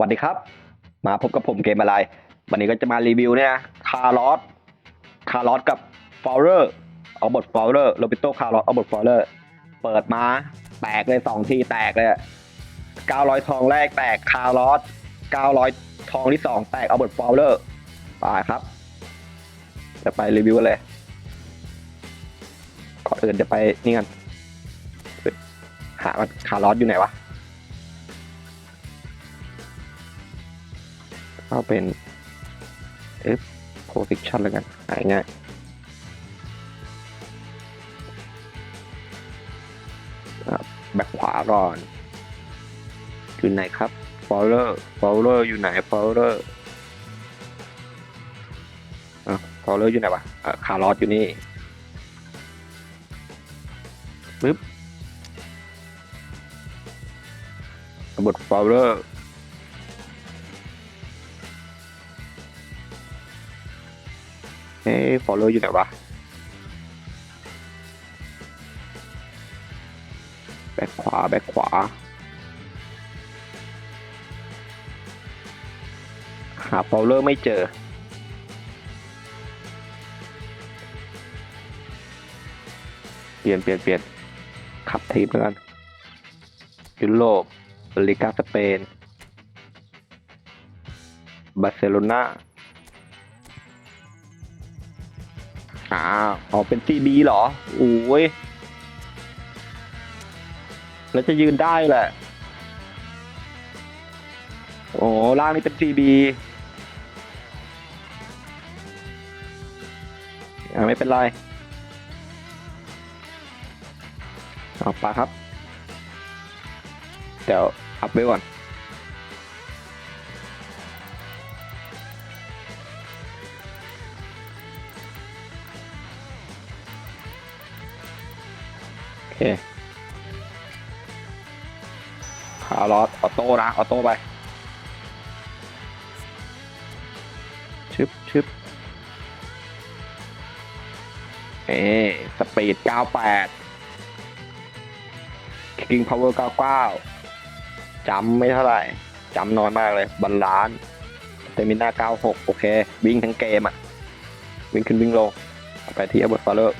วัสดีครับ มาพบกับผมเกมอะไร วันนี้ก็จะมารีวิวเนี่ยคาร์ลอสคาร์ลอสกับฟอลเลอร์เอาบทฟอลเลอร์โรบิโตคาร์ลอสเอาบทฟอลเลอร์เปิดมาแตกเลยสองทีแตกเลยเก้าร้อยทองแรกแตกคาร์ลอสเก้าร้อยทองที่สองแตกเอาบทฟอลเลอร์ไปครับ จะไปรีวิวเลยก่อนอื่นจะไปนี่กันหาว่าคาร์ลอสอยู่ไหนวะ ก็เป็น F position แล้วกันหายง่ายแบ็คขวาก่อนอยู่ไหนครับ follower follower อยู่ไหน follower อะ follower อยู่ไหนวะคาร์ลอสอยู่นี่ปึ๊บบท follower เฮ้ย follow อยู่ไหนวะ แบ็คขวา แบ็คขวา หา follow ไม่เจอเปลี่ยนเปลี่ยนเปลี่ยนขับทีมแล้วกันยุโรปลิกาสเปน บาร์เซโลนา อ่าอ๋อเป็น CB เหรอโอ้ยแล้วจะยืนได้แหละ โอ้ล่างนี่เป็น CB อ่าไม่เป็นไรเอาไปครับ เดี๋ยวอัพไว้ก่อน โอเคคาร์ลอสออโต้นะออโต้ไปชึบชึบเอสปีด 98 King Power 99 จำไม่เท่าไหร่ จำน้อยมากเลย บัลลานเตมิน่า 96 โอเค วิ่งทั้งเกมอะ วิ่งขึ้นวิ่งลงไปที่อับทฟอลเลอร์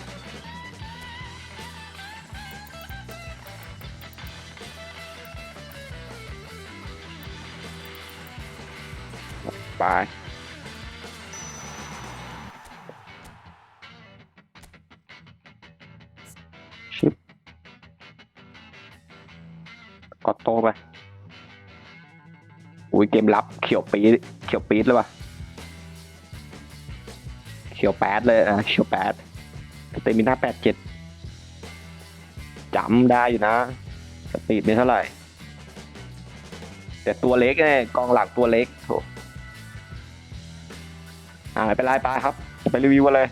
อโต้ไปอุ้ยเกมรับเขียวปีดเขียวปีดเลยวะเขียวแปดเลยอะเขียวแปดเตมิน่าแปดเจ็ดจำได้อยู่นะ สปีดไม่เท่าไหร่ แต่ตัวเล็กไงกองหลังตัวเล็กโถอ่าไม่เป็นไรไปครับ ไปรีวิวกันเลย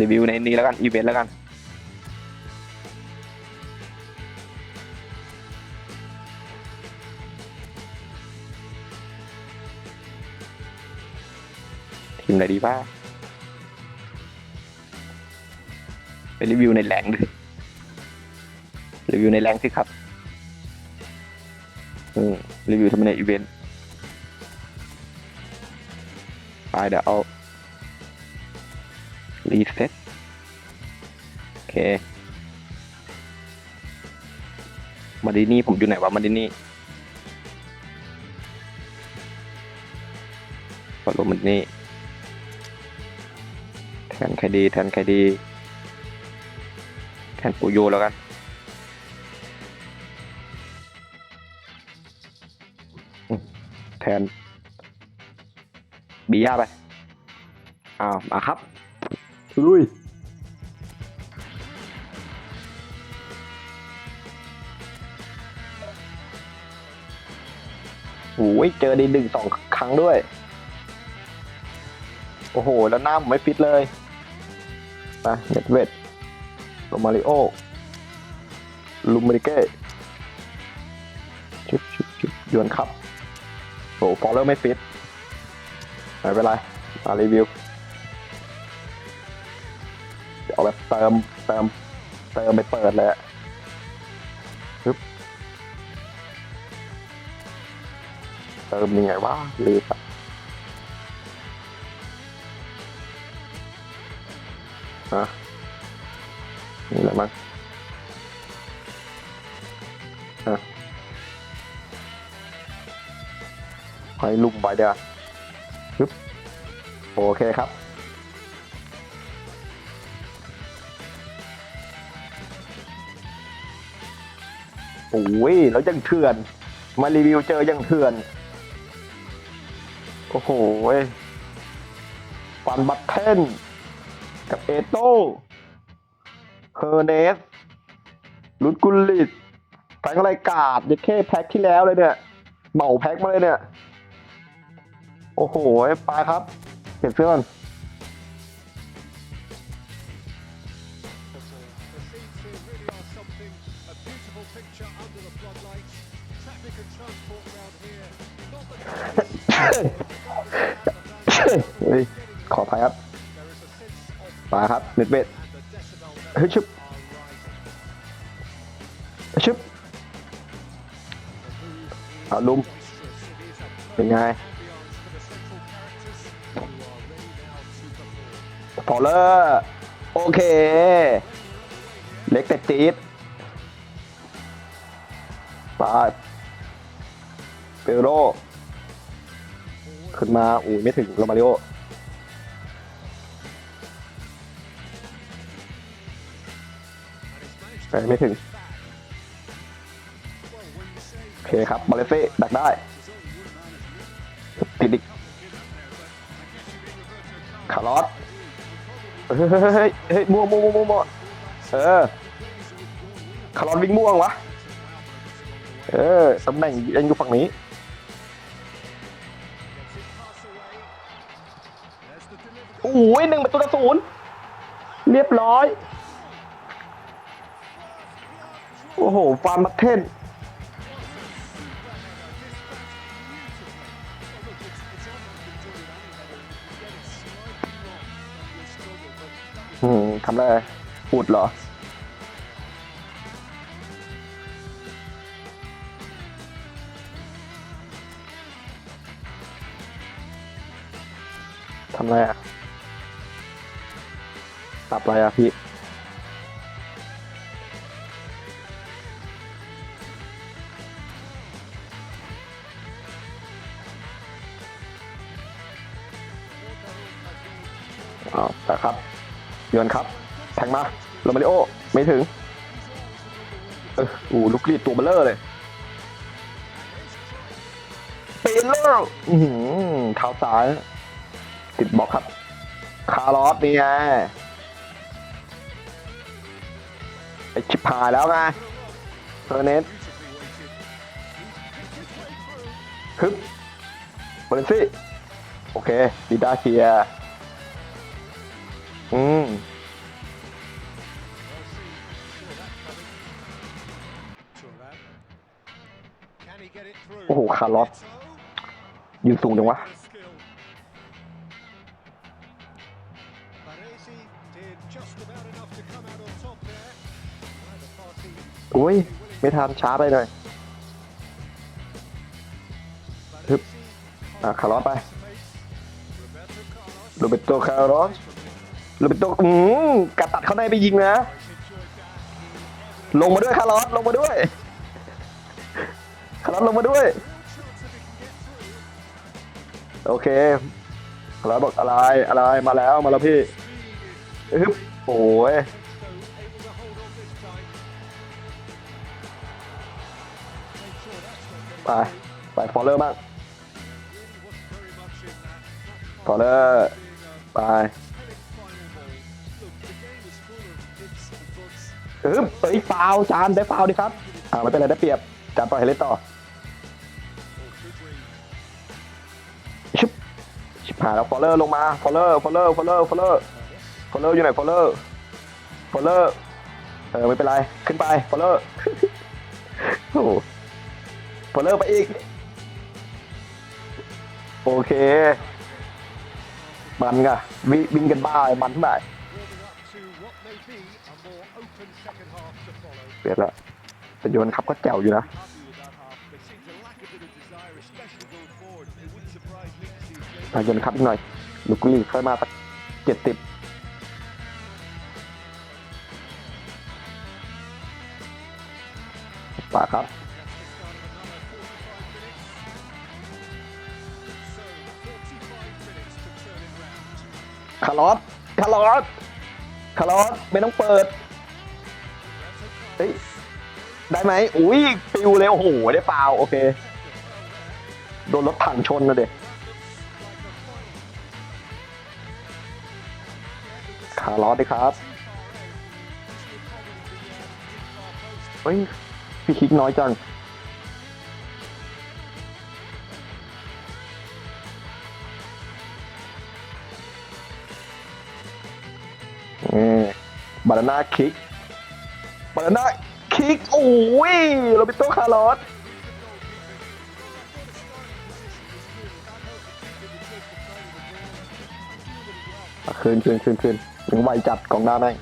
รีวิวในนี้แล้วกัน อีเวนต์แล้วกัน ทีมอะไรดีบ้างไปรีวิวในแหลงดิรีวิวในแหลงสิครับอืมรีวิวทำในอีเวนต์ไปเดี๋ยวเอารีเซ็ตโอเค มาดินี่ผมอยู่ไหนวะมาดินี่กดลงมันนี่ ทนใครดีแทนใครดีแทนปูโยแล้วกันอืมแทนบีย่าไปอ้าวมาครับลุยโอ้ยเจอดีดึงสองครั้งด้วย โอ้โห แล้วหน้าผมไม่ฟิตเลย ไปเน็ตเวดโรมาริโอลูมริเก้ชุบชุบชุบยวนครับโอ้ฟอลเลอร์ไม่ฟิตไม่เป็นไรมารีวิวเอาแบบเติมเติมเติมไปเปิดเลยฮึบเติมยังไงวะลืมอะ ฮะนี่แหละมั้งฮะให้ลุมไปเดี๋ยวปึ๊บโอเคครับโอ้ยแล้วยังเถื่อน มารีวิวเจอยังเถื่อน โอ้โหฟันบัตเทน กับเอโต้เฮอร์เนสลุดกุลลิตแพ็คไรกาดยัดแค่แพ็คที่แล้วเลยเนี่ยเหมาแพ็คมาเลยเนี่ย โอ้โห ไปครับ เปลี่ยนเสื้อก่อน น็ตเบดเฮ้ยชึบชึบอาลุมเป็นไงพอเลอร์โอเค เล็กแต่จี๊ดปาเปโรขึ้นมาอุ้ยไม่ถึงโรมาริโอ ไม่ถึง โอเคครับบอลเลเซ่ดักได้ ติดอีกคาร์ลอสเฮ้ยเฮ้ยเฮ้ยม่วงม่วงม่วงม่วงเออคารอนวิ่งม่วงวะเออตำแหน่งยังอยู่ฝั่งนี้โอ้ยหนึ่งประตูต่อศูนย์เรียบร้อย โอ้โห ฟาร์มบัตเทนอืมทำอะไรพูดเหรอทำอะไรอะตับอะไรอะพี่ แทงมาโรมาริโอไม่ถึงเออโอ้ลูกรีดตัวเบลเลอร์เลยเปเลอร์อือหือเท้าซ้าย ติดบล็อกครับ คาร์ลอสนี่ไงไอชิบหายแล้วไงเฟอร์เนสฮึบเบรนซี่ โอเคดีดาเคลียอืม โอ้โห คาร์ลอสยืนสูงจังวะ อุ้ย ไม่ทันช้าไปหน่อยฮึบอะคาร์ลอสไปโรเบโตคาร์ลอสโรเบโตอืมกระตัดเข้าในไปยิงนะ ลงมาด้วยคาร์ลอสลงมาด้วย ลงมาด้วย โอเคคาร์ลบอกอะไรอะไรมาแล้วมาแล้วพี่ฮึบโอ้ยไปไปฟอลเลอร์บ้างฟอลเลอร์ไปฮึบเอ้ยฟาวจานได้ฟาวล์ดิครับอ่าไม่เป็นไรได้เปรียบจานปล่อยให้เล่นต่อ หาแล้วฟอลเลอร์ลงมาฟอลเลอร์ฟอลเลอร์ฟอลเลอร์ฟอลเลอร์ฟอลเลอร์อยู่ไหนฟอลเลอร์ฟอลเลอร์เออไม่เป็นไรขึ้นไปฟอลเลอร์โอ้โหฟอลเลอร์ไปอีก โอเค มันไงวิวิ่งกันบ้ามันเท่าไหร่เปลี่ยนละแต่โยนครับก็แจ๋วอยู่นะ อะเย็นครับอีกหน่อยลูกลีค่อยมาสักเจ็ดสิบป่าครับคาร์ลอสคาร์ลอสคาร์ลอสไม่ต้องเปิด เฮ้ย ได้ไหม อุ้ยปิวเลย โอ้โห ได้เปล่า โอเค โดนรถถังชนนะเด็การ์ลอสดิครับ เฮ้ย พี่คิกน้อยจังนี่บานาน่าคิก บานาน่าคิก โอ้ยโรบิโตคาร์ลอสอะคืนคืนคืนคืน ยังไวจัดกองหน้าแม่ง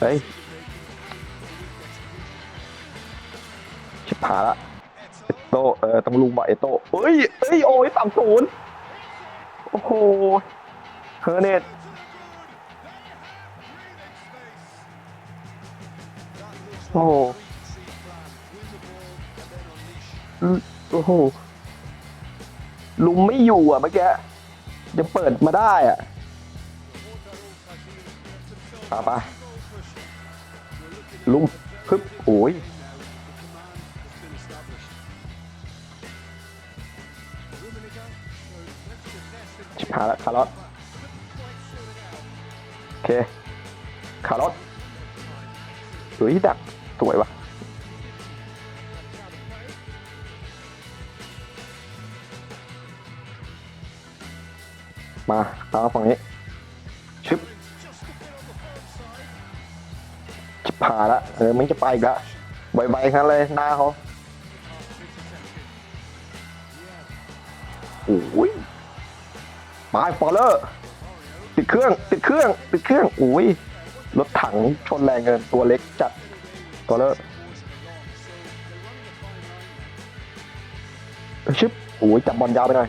เฮ้ยชิบหายละเอโตเออต้องลุงบอกเอโตเฮ้ยเฮ้ยโอ้ยสามศูนย์โอ้โหเฮอร์เนตโอ้โหโอ้โหลุมไม่อยู่อะเมื่อกี้ จะเปิดมาได้อะไปไปลุมพึบโอ้ยชิบหาล้วคาร์ลอสโอเค คาร์ลอสเฮ้ยดัก สวยวะ มาเอาฝั่งนี้ชิบชิบหาละเออไม่จะไปอีกละไวๆครับเลยหน้าเขาโอ้ยมาฟอลเลอร์ติดเครื่องติดเครื่องติดเครื่องโอ้ยรถถังชนแรงเกินตัวเล็กจัดฟอลเลอร์ชึบอุ้ยจับบอลยาวไปหน่อย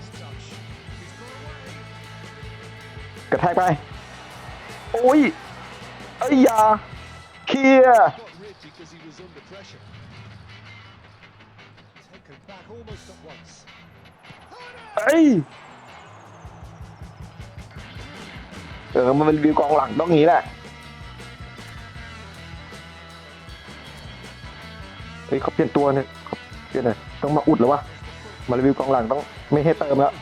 กระแทกไป โอ้ยเอ้ยยาเคลียร์ Got rid because he was under pressure. Taken back almost at once. เอ้ยเออ มันเป็นวิวกองหลังต้องงี้แหละเฮ้ยเขาเปลี่ยนตัวเนี่ยเขาเปลี่ยนเลยต้องมาอุดหรือวะ มารีวิวกองหลังต้องไม่ให้เติมแล้ว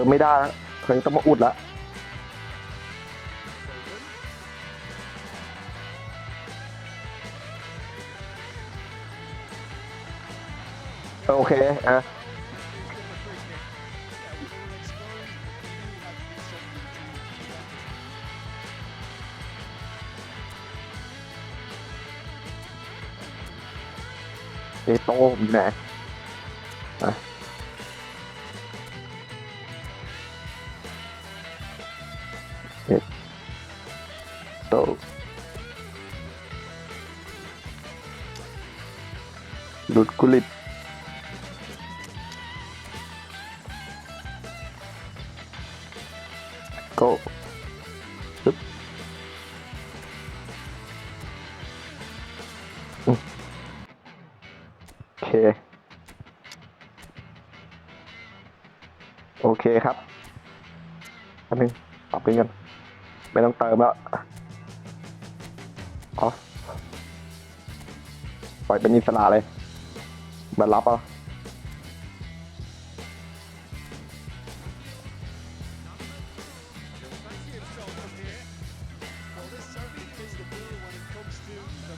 เติมไม่ได้แล้วเฮ้ยต้องมาอุดล้วโอเคอะเอโต้ผมอยู่ไหนอะ หลุดกุลิตก็ปึ๊บโอเค โอเคครับ อันนึงปรับเป็นกัน ไม่ต้องเติมแล้วออฟปล่อยเป็นอิสระเลย มารับอา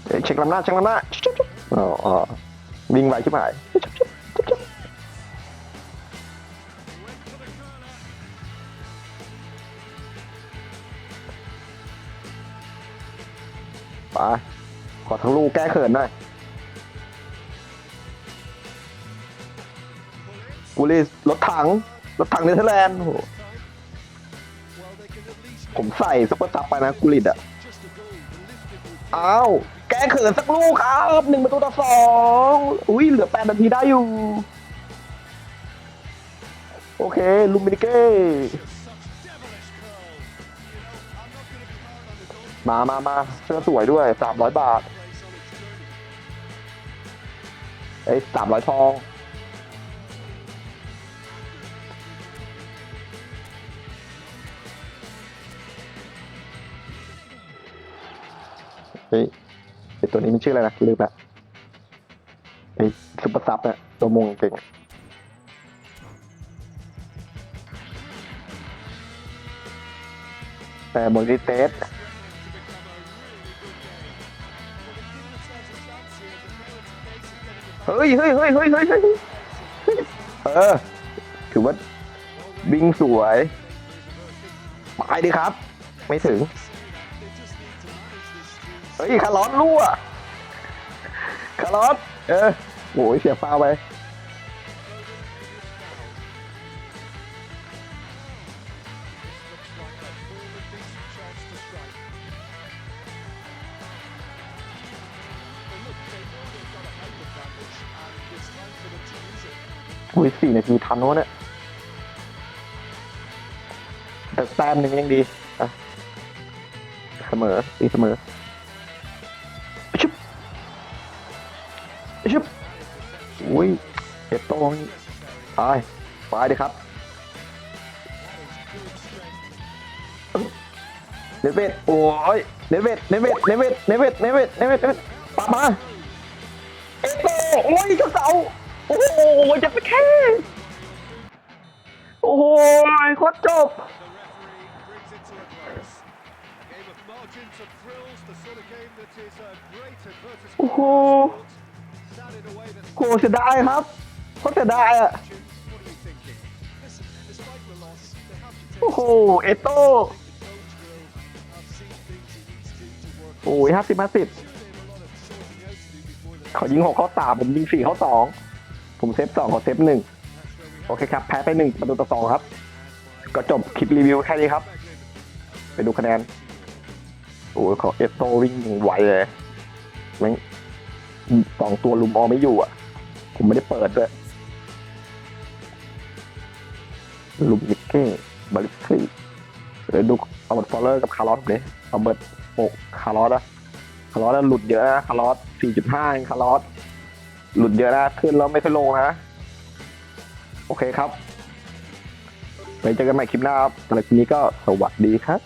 เอ้ยเช็คลำหน้าเช็คลำหน้าชุบชุบอ๋ออ๋อวิ่งไวชิบหายไปขอทั้งลูกแก้เขินหน่อย กูรีรถถัง รถถังเนเธอร์แลนด์โหผมใส่ซุปเปอร์ซับไปนะกูริดอะ just a goal. The lifted will อ้าว แกเขินสักลูกครับหนึ่งประตูต่อสองอุ้ยเหลือแปดนาทีได้อยู่ โอเค ลูมินิเก้มามามาเสื้อสวยด้วยสามร้อยบาทเอ้สามร้อยทอง เฮ้ยไอตัวนี้มันชื่ออะไรนะลืมละไอซุปเปอร์ซับเนี่ยตัวมงเก่งแต่โมนิเตสเฮ้ยเฮ้ยเฮ้ยเฮ้ยเฮ้ยเฮ้ยเออ ถือว่าบิงสวย ไปดิครับ ไม่ถึง ฮ้ยคาร์ลอสรั่วคาร์ลอสเออโอ้ยเสียฟาวไปอุ้ยสี่นาทีทันวะเนี่ยแต่แต้มหนึ่งยังดีอะเสมอตีเสมอ เอ็ดโต้งตายไปดิครับเนเวตโอ้ยเนเวตเนเวตเนเวตเนเวตเนเวตเนเวตเนเวตปามาเอโตโอ้ยเจ้าเสาโอ้โหจะไปแค่โอ้โหโคตรจบโอ้โหโหเสียดายครับ โคตรเสียดายอะโอ้โห เอโต้โอ้ยห้าสิบห้าสิบเขายิงหกเขาสามผมยิงสี่เขาสองผมเซฟสองเขาเซฟหนึ่งโอเคครับ แพ้ไปหนึ่งประตูต่อสองครับ ก็จบคลิปรีวิวแค่นี้ครับ ไปดูคะแนน โอ้ยเขาเอโต้วิ่งอย่งไวเลยแม่งสองตัวลุมออไม่อยู่อะ ผมไม่ได้เปิดด้วย ลุมยิเก้บาลิสซี่เดี๋ยวดูเอาเบิร์ตฟอลเลอร์กับคาร์ลอสเลยเอาเบิร์ตโอคาร์ลอสอะคาร์ลอสหลุดเยอะนะคาร์ลอส4.5เองคาร์ลอสหลุดเยอะนะขึ้นแล้วไม่ค่อยลงนะ โอเคครับไปเจอกันใหม่คลิปหน้าครับสำหรับคลิปนี้ก็สวัสดีครับ